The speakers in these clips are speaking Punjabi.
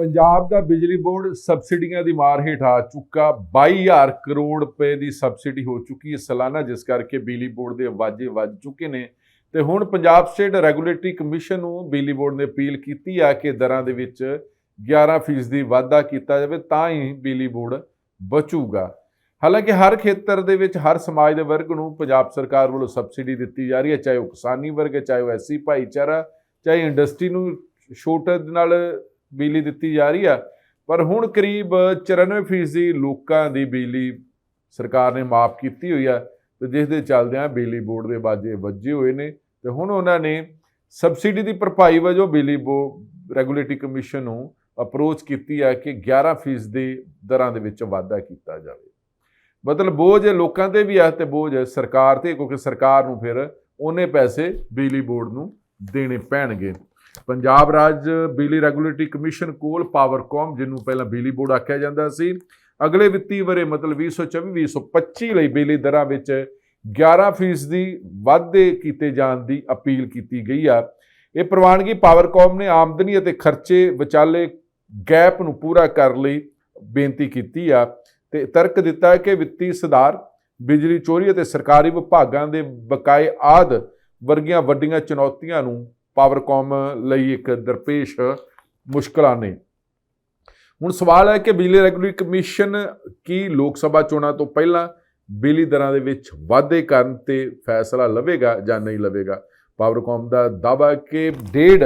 ਪੰਜਾਬ ਦਾ ਬਿਜਲੀ ਬੋਰਡ ਸਬਸਿਡੀਆਂ ਦੀ ਮਾਰ ਹੇਠ ਆ ਚੁੱਕਾ 22000 ਕਰੋੜ ਰੁਪਏ ਦੀ ਸਬਸਿਡੀ ਹੋ ਚੁੱਕੀ ਹੈ ਸਾਲਾਨਾ, ਜਿਸ ਕਰਕੇ ਬਿਜਲੀ ਬੋਰਡ ਦੇ ਵਾਜੇ ਵੱਜ ਚੁੱਕੇ ਨੇ। ਤੇ ਹੁਣ ਪੰਜਾਬ ਸਟੇਟ ਰੈਗੂਲੇਟਰੀ ਕਮਿਸ਼ਨ ਨੂੰ ਬਿਜਲੀ ਬੋਰਡ ਨੇ ਅਪੀਲ ਕੀਤੀ ਆ ਕਿ ਦਰਾਂ ਦੇ ਵਿੱਚ 11% ਦੀ ਵਾਧਾ ਕੀਤਾ ਜਾਵੇ, ਤਾਂ ਹੀ ਬਿਜਲੀ ਬੋਰਡ ਬਚੂਗਾ। ਹਾਲਾਂਕਿ ਹਰ ਖੇਤਰ ਦੇ ਵਿੱਚ, ਹਰ ਸਮਾਜ ਦੇ ਵਰਗ ਨੂੰ ਪੰਜਾਬ ਸਰਕਾਰ ਵੱਲੋਂ ਸਬਸਿਡੀ ਦਿੱਤੀ ਜਾ ਰਹੀ ਹੈ, ਚਾਹੇ ਉਹ ਕਿਸਾਨੀ ਵਰਗ ਹੈ, ਚਾਹੇ ਉਹ ਐਸੀ ਭਾਈਚਾਰਾ, ਚਾਹੇ ਇੰਡਸਟਰੀ ਨੂੰ ਛੋਟੇ ਨਾਲ ਬਿਜਲੀ ਦਿੱਤੀ ਜਾ ਰਹੀ ਆ। ਪਰ ਹੁਣ ਕਰੀਬ 94% ਲੋਕਾਂ ਦੀ ਬਿਜਲੀ ਸਰਕਾਰ ਨੇ ਮਾਫ ਕੀਤੀ ਹੋਈ ਆ ਤੇ ਜਿਸ ਦੇ ਚੱਲਦਿਆਂ ਬਿਜਲੀ ਬੋਰਡ ਦੇ ਬਾਜੇ ਵੱਜੇ ਹੋਏ ਨੇ ਤੇ ਹੁਣ ਉਹਨਾਂ ਨੇ ਸਬਸਿਡੀ ਦੀ ਭਰਪਾਈ ਵਜੋਂ ਬਿਜਲੀ ਬੋਰਡ ਰੈਗੂਲੇਟਰੀ ਕਮਿਸ਼ਨ ਨੂੰ ਅਪਰੋਚ ਕੀਤੀ ਆ ਕਿ 11% ਦੀ ਦਰਾਂ ਦੇ ਵਿੱਚ ਵਾਧਾ ਕੀਤਾ ਜਾਵੇ। ਮਤਲਬ ਬੋਝ ਲੋਕਾਂ ਤੇ ਵੀ ਆ ਤੇ ਬੋਝ ਸਰਕਾਰ ਤੇ, ਕਿਉਂਕਿ ਸਰਕਾਰ ਨੂੰ ਫਿਰ ਉਹਨੇ ਪੈਸੇ ਬਿਜਲੀ ਬੋਰਡ ਨੂੰ ਦੇਣੇ ਪੈਣਗੇ। ਪੰਜਾਬ ਰਾਜ ਬਿਜਲੀ ਰੈਗੂਲੇਟਰੀ ਕਮਿਸ਼ਨ ਕੋਲ ਪਾਵਰਕਾਮ ਜਿਹਨੂੰ ਪਹਿਲਾਂ ਬਿਜਲੀ ਬੋਰਡ ਆਖਿਆ ਜਾਂਦਾ ਸੀ, ਅਗਲੇ ਵਿੱਤੀ ਵਰੇ ਮਤਲਬ 2024-2025 ਲਈ ਬਿਜਲੀ ਦਰਾਂ ਵਿੱਚ 11% ਦੀ ਵਾਧੇ ਕੀਤੇ ਜਾਣ ਦੀ ਅਪੀਲ ਕੀਤੀ ਗਈ ਆ। ਇਹ ਪ੍ਰਵਾਨਗੀ ਪਾਵਰਕਾਮ ਨੇ ਆਮਦਨੀ ਅਤੇ ਖਰਚੇ ਵਿਚਾਲੇ ਗੈਪ ਨੂੰ ਪੂਰਾ ਕਰਨ ਲਈ ਬੇਨਤੀ ਕੀਤੀ ਆ ਤੇ ਤਰਕ ਦਿੱਤਾ ਕਿ ਵਿੱਤੀ ਸੁਧਾਰ, ਬਿਜਲੀ ਚੋਰੀ ਅਤੇ ਸਰਕਾਰੀ ਵਿਭਾਗਾਂ ਦੇ ਬਕਾਏ ਆਦ ਵਰਗੀਆਂ ਵੱਡੀਆਂ ਚੁਣੌਤੀਆਂ ਨੂੰ ਪਾਵਰਕੌਮ ਲਈ ਇੱਕ ਦਰਪੇਸ਼ ਮੁਸ਼ਕਲਾਂ ਨੇ। ਹੁਣ ਸਵਾਲ ਹੈ ਕਿ ਬਿਜਲੀ ਰੈਗੂਲੇਟਰੀ ਕਮਿਸ਼ਨ ਕੀ ਲੋਕ ਸਭਾ ਚੋਣਾਂ ਤੋਂ ਪਹਿਲਾਂ ਬਿਜਲੀ ਦਰਾਂ ਦੇ ਵਿੱਚ ਵਾਧੇ ਕਰਨ ਤੇ ਫੈਸਲਾ ਲਵੇਗਾ ਜਾਂ ਨਹੀਂ ਲਵੇਗਾ? ਪਾਵਰਕੌਮ ਦਾ ਦਾਅਵਾ ਕਿ ਡੇਢ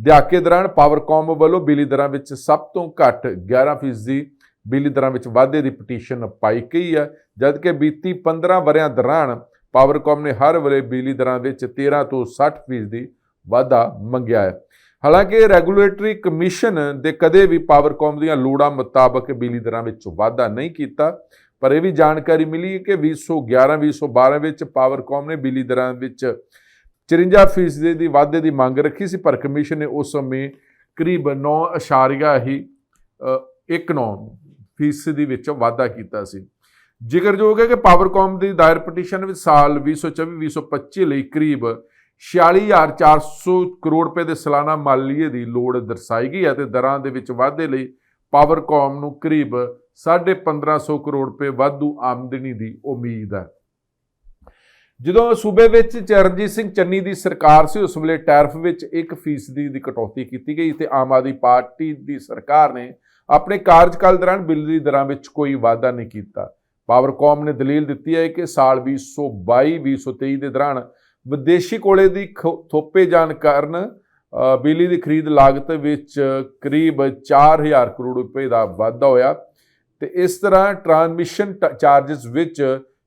ਦਹਾਕੇ ਦੌਰਾਨ ਪਾਵਰਕੌਮ ਵੱਲੋਂ ਬਿਜਲੀ ਦਰਾਂ ਵਿੱਚ ਸਭ ਤੋਂ ਘੱਟ 11% ਦੀ ਬਿਜਲੀ ਦਰਾਂ ਵਿੱਚ ਵਾਧੇ ਦੀ ਪਟੀਸ਼ਨ ਪਾਈ ਗਈ ਹੈ, ਜਦਕਿ ਬੀਤੀ 15 ਵਰਿਆਂ ਦੌਰਾਨ ਪਾਵਰਕੌਮ ਨੇ ਹਰ ਵੇਲੇ ਬਿਜਲੀ ਦਰਾਂ ਵਿੱਚ 13 ਤੋਂ 60% ਦੀ ਵਾਧਾ ਮੰਗਿਆ ਹੈ। ਹਾਲਾਂਕਿ ਰੈਗੂਲੇਟਰੀ ਕਮਿਸ਼ਨ ਦੇ ਕਦੇ ਵੀ ਪਾਵਰਕਾਮ ਦੀਆਂ ਲੋੜਾਂ ਮੁਤਾਬਕ ਬਿਜਲੀ ਦਰਾਂ ਵਿੱਚ ਵਾਧਾ ਨਹੀਂ ਕੀਤਾ, ਪਰ ਇਹ ਵੀ ਜਾਣਕਾਰੀ ਮਿਲੀ ਹੈ ਕਿ 2011-2012 ਵਿੱਚ ਪਾਵਰਕਾਮ ਨੇ ਬਿਜਲੀ ਦਰਾਂ ਵਿੱਚ 54% ਦੀ ਵਾਧੇ ਦੀ ਮੰਗ ਰੱਖੀ ਸੀ, ਪਰ ਕਮਿਸ਼ਨ ਨੇ ਉਸ ਸਮੇਂ ਕਰੀਬ 9.19 ਫੀਸਦੀ ਵਿੱਚ ਵਾਧਾ ਕੀਤਾ ਸੀ। ਜ਼ਿਕਰਯੋਗ ਹੈ ਕਿ ਪਾਵਰਕਾਮ ਦੀ ਦਾਇਰ ਪਟੀਸ਼ਨ ਵਿੱਚ ਸਾਲ 2024-2025 ਲਈ ਕਰੀਬ 46400 ਕਰੋੜ ਰੁਪਏ ਦੇ ਸਾਲਾਨਾ ਮਾਲੀਏ ਦੀ ਲੋੜ ਦਰਸਾਈ ਗਈ ਹੈ ਤੇ ਦਰਾਂ ਦੇ ਵਿੱਚ ਵਾਧੇ ਲਈ ਪਾਵਰਕਾਮ ਨੂੰ ਕਰੀਬ 1550 ਕਰੋੜ ਰੁਪਏ ਵਾਧੂ ਆਮਦਨੀ ਦੀ ਉਮੀਦ ਹੈ। ਜਦੋਂ ਸੂਬੇ ਵਿੱਚ ਚਰਨਜੀਤ ਸਿੰਘ ਚੰਨੀ ਦੀ ਸਰਕਾਰ ਸੀ, ਉਸ ਵੇਲੇ ਟੈਰਫ ਵਿੱਚ 1% ਦੀ ਕਟੌਤੀ ਕੀਤੀ ਗਈ ਤੇ ਆਮ ਆਦਮੀ ਪਾਰਟੀ ਦੀ ਸਰਕਾਰ ਨੇ ਆਪਣੇ ਕਾਰਜਕਾਲ ਦੌਰਾਨ ਬਿਜਲੀ ਦਰਾਂ ਵਿੱਚ ਕੋਈ ਵਾਧਾ ਨਹੀਂ ਕੀਤਾ। ਪਾਵਰਕਾਮ ਨੇ ਦਲੀਲ ਦਿੱਤੀ ਹੈ ਕਿ ਸਾਲ 2022-2023 ਦੇ ਦੌਰਾਨ ਵਿਦੇਸ਼ੀ ਕੋਲੇ ਦੀ ਥੋਪੇ ਜਾਣ ਕਾਰਨ ਬਿਜਲੀ ਦੀ ਖਰੀਦ ਲਾਗਤ ਵਿੱਚ ਕਰੀਬ 4000 ਕਰੋੜ ਰੁਪਏ ਦਾ ਵਾਧਾ ਹੋਇਆ ਤੇ ਇਸ ਤਰ੍ਹਾਂ ਟਰਾਂਸਮਿਸ਼ਨ ਚਾਰजेस ਵਿੱਚ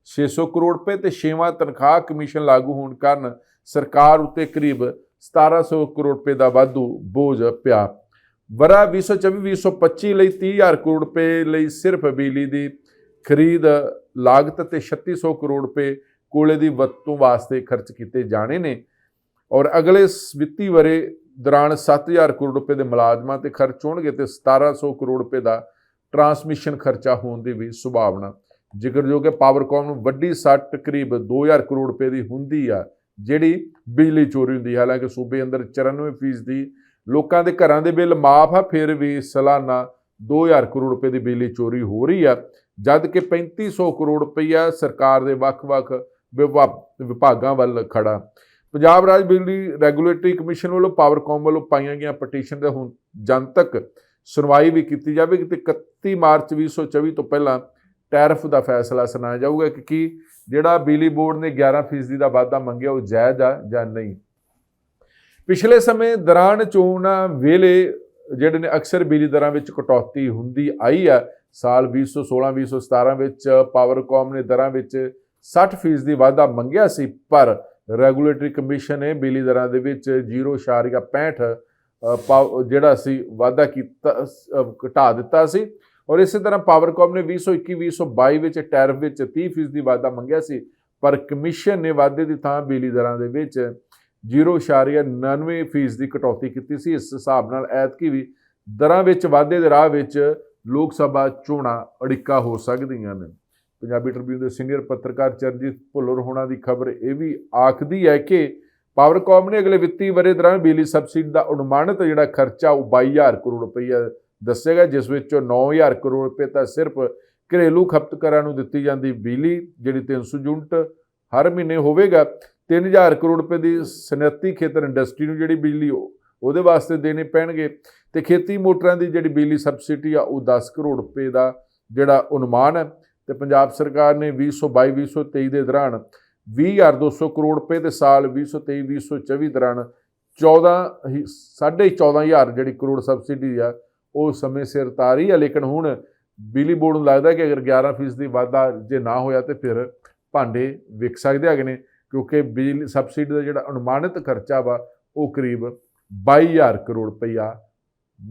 600 ਕਰੋੜ ਰੁਪਏ ਤੇ ਛੇਵਾਂ ਤਨਖਾਹ ਕਮਿਸ਼ਨ ਲਾਗੂ ਹੋਣ ਕਾਰਨ ਸਰਕਾਰ ਉੱਤੇ ਕਰੀਬ 1700 ਕਰੋੜ ਰੁਪਏ ਦਾ ਵਾਧੂ ਬੋਝ ਪਿਆ। ਵਰਾ 2024-2025 ਲਈ 30000 ਕਰੋੜ ਰੁਪਏ ਲਈ ਸਿਰਫ ਬਿਜਲੀ ਦੀ ਖਰੀਦ ਲਾਗਤ ਤੇ 3600 ਕਰੋੜ ਰੁਪਏ ਕੋਲੇ ਦੀ ਵਰਤੋਂ ਵਾਸਤੇ ਖਰਚ ਕੀਤੇ ਜਾਣੇ ਨੇ ਔਰ ਅਗਲੇ ਵਿੱਤੀ ਵਰੇ ਦੌਰਾਨ 7000 ਕਰੋੜ ਰੁਪਏ ਦੇ ਮੁਲਾਜ਼ਮਾਂ ਤੇ ਖਰਚ ਹੋਣਗੇ ਤੇ 1700 ਕਰੋੜ ਰੁਪਏ ਦਾ ਟਰਾਂਸਮਿਸ਼ਨ ਖਰਚਾ ਹੋਣ ਦੀ ਵੀ ਸੰਭਾਵਨਾ। ਜ਼ਿਕਰਯੋਗ ਹੈ, ਪਾਵਰਕਾਮ ਨੂੰ ਵੱਡੀ ਸੱਟ ਕਰੀਬ 2000 ਕਰੋੜ ਰੁਪਏ ਦੀ ਹੁੰਦੀ ਆ, ਜਿਹੜੀ ਬਿਜਲੀ ਚੋਰੀ ਹੁੰਦੀ ਹਾਲਾਂਕਿ ਸੂਬੇ ਅੰਦਰ 94% ਦੀ ਲੋਕਾਂ ਦੇ ਘਰਾਂ ਦੇ ਬਿੱਲ ਮਾਫ ਆ, ਫਿਰ ਵੀ ਸਾਲਾਨਾ 2000 ਕਰੋੜ ਰੁਪਏ ਦੀ ਬਿਜਲੀ ਚੋਰੀ ਹੋ ਰਹੀ ਆ। ਜਦ ਕਿ 3500 ਕਰੋੜ ਰੁਪਈਆ ਸਰਕਾਰ ਦੇ ਵੱਖ-ਵੱਖ ਵਿਭਾਗਾਂ ਵੱਲ ਖੜਾ। ਪੰਜਾਬ ਰਾਜ ਬਿਜਲੀ ਰੈਗੂਲੇਟਰੀ ਕਮਿਸ਼ਨ ਵੱਲੋਂ ਪਾਵਰਕਾਮ ਵੱਲੋਂ ਪਾਈਆਂ ਗਈਆਂ ਪਟੀਸ਼ਨ ਦੇ ਹੁਣ ਜਨਤਕ ਸੁਣਵਾਈ ਵੀ ਕੀਤੀ ਜਾਵੇਗੀ ਤੇ 31 ਮਾਰਚ 2024 ਤੋਂ ਪਹਿਲਾਂ ਟੈਰਫ ਦਾ ਫੈਸਲਾ ਸੁਣਾਇਆ ਜਾਊਗਾ ਕਿ ਕੀ ਜਿਹੜਾ ਬਿਜਲੀ ਬੋਰਡ ਨੇ 11% ਦਾ ਵਾਧਾ ਮੰਗਿਆ ਉਹ ਜਾਇਜ਼ ਆ ਜਾਂ ਨਹੀਂ। ਪਿਛਲੇ ਸਮੇਂ ਦੌਰਾਨ ਚੋਣਾਂ ਵੇਲੇ ਜਿਹੜੇ ਨੇ ਅਕਸਰ ਬਿਜਲੀ ਦਰਾਂ ਵਿੱਚ ਕਟੌਤੀ ਹੁੰਦੀ ਆਈ ਆ। ਸਾਲ 2016 2017 ਵਿੱਚ ਪਾਵਰਕਾਮ ਨੇ ਦਰਾਂ ਵਿੱਚ 60% ਦੀ ਵਾਧਾ ਮੰਗਿਆ ਸੀ, ਪਰ ਰੈਗੂਲੇਟਰੀ ਕਮਿਸ਼ਨ ਨੇ ਬਿਜਲੀ ਦਰਾਂ ਦੇ ਵਿੱਚ 0.65 ਜਿਹੜਾ ਸੀ, ਵਾਧਾ ਕੀਤਾ ਘਟਾ ਦਿੱਤਾ ਸੀ। ਔਰ ਇਸੇ ਤਰ੍ਹਾਂ ਪਾਵਰਕਾਮ ਨੇ 2021 2022 ਵਿੱਚ ਟੈਰਿਫ ਵਿੱਚ 30% ਦੀ ਵਾਧਾ ਮੰਗਿਆ ਸੀ, ਪਰ ਕਮਿਸ਼ਨ ਨੇ ਵਾਧੇ ਦੀ ਥਾਂ ਬਿਜਲੀ ਦਰਾਂ ਦੇ ਵਿੱਚ 0.99% ਦੀ ਕਟੌਤੀ ਕੀਤੀ ਸੀ। ਇਸ ਹਿਸਾਬ ਨਾਲ ਐਤਕੀ ਵੀ ਦਰਾਂ ਵਿੱਚ ਵਾਧੇ ਦੇ ਰਾਹ ਵਿੱਚ ਲੋਕ ਸਭਾ ਚੋਣਾਂ ਅੜਿੱਕਾ ਹੋ ਸਕਦੀਆਂ ਨੇ। ਪੰਜਾਬੀ ਟ੍ਰਿਬਿਊਨ ਦੇ ਸੀਨੀਅਰ ਪੱਤਰਕਾਰ ਚਰਨਜੀਤ ਭੁੱਲਰ ਹੋਣਾ ਦੀ ਖਬਰ ਇਹ ਵੀ ਆਖਦੀ ਹੈ ਕਿ ਪਾਵਰਕਾਮ ਨੇ ਅਗਲੇ ਵਿੱਤੀ ਵਰੇ ਦੌਰਾਨ ਬਿਜਲੀ ਸਬਸਿਡੀ ਦਾ ਅਨੁਮਾਨਿਤ ਜਿਹੜਾ ਖਰਚਾ ਉਹ 22000 ਕਰੋੜ ਰੁਪਈਆ ਦੱਸਿਆ ਗਿਆ, ਜਿਸ ਵਿੱਚੋਂ 9000 ਕਰੋੜ ਰੁਪਏ ਤਾਂ ਸਿਰਫ ਘਰੇਲੂ ਖਪਤਕਾਰਾਂ ਨੂੰ ਦਿੱਤੀ ਜਾਂਦੀ ਬਿਜਲੀ, ਜਿਹੜੀ 300 ਯੂਨਿਟ ਹਰ ਮਹੀਨੇ ਹੋਵੇਗਾ। 3000 ਕਰੋੜ ਰੁਪਏ ਦੀ ਸਨਅਤੀ ਖੇਤਰ ਇੰਡਸਟਰੀ ਨੂੰ ਜਿਹੜੀ ਬਿਜਲੀ ਉਹ- ਉਹਦੇ ਵਾਸਤੇ ਦੇਣੇ ਪੈਣਗੇ। ਤੇ ਖੇਤੀ ਮੋਟਰਾਂ ਦੀ ਜਿਹੜੀ ਬਿਜਲੀ ਸਬਸਿਡੀ ਆ, ਉਹ 10 ਕਰੋੜ ਰੁਪਏ ਦਾ ਜਿਹੜਾ ਅਨੁਮਾਨ ਹੈ। ਤੇ ਪੰਜਾਬ ਸਰਕਾਰ ਨੇ 2022-2023 ਦੇ ਦੌਰਾਨ 20200 ਕਰੋੜ ਰੁਪਏ ਦੇ ਸਾਲ 2023-2024 ਦੌਰਾਨ 14 ਹੀ- ਸਾਢੇ 14000 ਜਿਹੜੀ ਕਰੋੜ ਸਬਸਿਡੀ ਆ, ਉਹ ਸਮੇਂ ਸਿਰ ਤਾਰੀ ਆ, ਲੇਕਿਨ ਹੁਣ ਬਿਜਲੀ ਬੋਰਡ ਨੂੰ ਲੱਗਦਾ ਕਿ ਅਗਰ 11% ਦੀ ਵਾਧਾ ਜੇ ਨਾ ਹੋਇਆ ਤੇ ਫਿਰ ਭਾਂਡੇ ਵਿਕ ਸਕਦੇ ਹੈਗੇ ਨੇ, ਕਿਉਂਕਿ ਬਿਜਲੀ ਸਬਸਿਡੀ ਦਾ ਜਿਹੜਾ ਅਨੁਮਾਨਿਤ ਖਰਚਾ ਵਾ, ਉਹ ਕਰੀਬ 22000 ਕਰੋੜ ਰੁਪਈਆ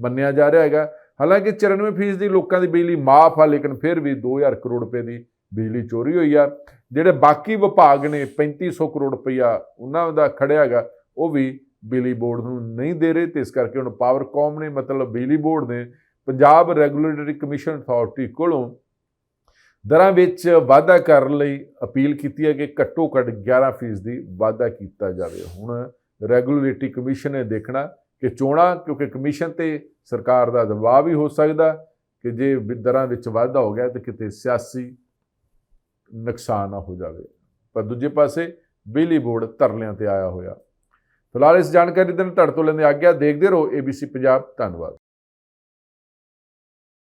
ਮੰਨਿਆ ਜਾ ਰਿਹਾ ਹੈਗਾ। ਹਾਲਾਂਕਿ 94% ਦੀ ਲੋਕਾਂ ਦੀ ਬਿਜਲੀ ਮਾਫ ਆ, ਲੇਕਿਨ ਫਿਰ ਵੀ 2000 ਕਰੋੜ ਰੁਪਏ ਦੀ ਬਿਜਲੀ ਚੋਰੀ ਹੋਈ ਆ। ਜਿਹੜੇ ਬਾਕੀ ਵਿਭਾਗ ਨੇ 3500 ਕਰੋੜ ਰੁਪਈਆ ਉਹਨਾਂ ਦਾ ਖੜਿਆ ਹੈਗਾ, ਉਹ ਵੀ ਬਿਜਲੀ ਬੋਰਡ ਨੂੰ ਨਹੀਂ ਦੇ ਰਹੇ। ਤੇ ਇਸ ਕਰਕੇ ਹੁਣ ਪਾਵਰਕੌਮ ਨੇ, ਮਤਲਬ ਬਿਜਲੀ ਬੋਰਡ ਨੇ ਪੰਜਾਬ ਰੈਗੂਲੇਟਰੀ ਕਮਿਸ਼ਨ ਅਥਾਰਟੀ ਕੋਲੋਂ ਦਰਾਂ ਵਿੱਚ ਵਾਧਾ ਕਰਨ ਲਈ ਅਪੀਲ ਕੀਤੀ ਹੈ ਕਿ ਘੱਟੋ ਘੱਟ 11% ਦੀ ਵਾਧਾ ਕੀਤਾ ਜਾਵੇ। ਹੁਣ ਰੈਗੂਲੇਟਰੀ ਕਮਿਸ਼ਨ ਨੇ ਦੇਖਣਾ ਕਿ ਚੋਣਾਂ, ਕਿਉਂਕਿ ਕਮਿਸ਼ਨ ਤੇ ਸਰਕਾਰ ਦਾ ਦਬਾਅ ਵੀ ਹੋ ਸਕਦਾ ਕਿ ਜੇ ਵੀ ਦਰਾਂ ਵਿੱਚ ਵਾਧਾ ਹੋ ਗਿਆ ਤਾਂ ਕਿਤੇ ਸਿਆਸੀ ਨੁਕਸਾਨ ਨਾ ਹੋ ਜਾਵੇ। ਪਰ ਦੂਜੇ ਪਾਸੇ ਬਿਜਲੀ ਬੋਰਡ ਧਰਲਿਆਂ ਤੇ ਆਇਆ ਹੋਇਆ। ਫਿਲਹਾਲ ਇਸ ਜਾਣਕਾਰੀ ਦੇ ਨਾਲ ਤੁਹਾਡੇ ਤੋਂ ਲੈਂਦੇ ਆਗਿਆ। ਦੇਖਦੇ ਰਹੋ ABC ਪੰਜਾਬ ਧੰਨਵਾਦ।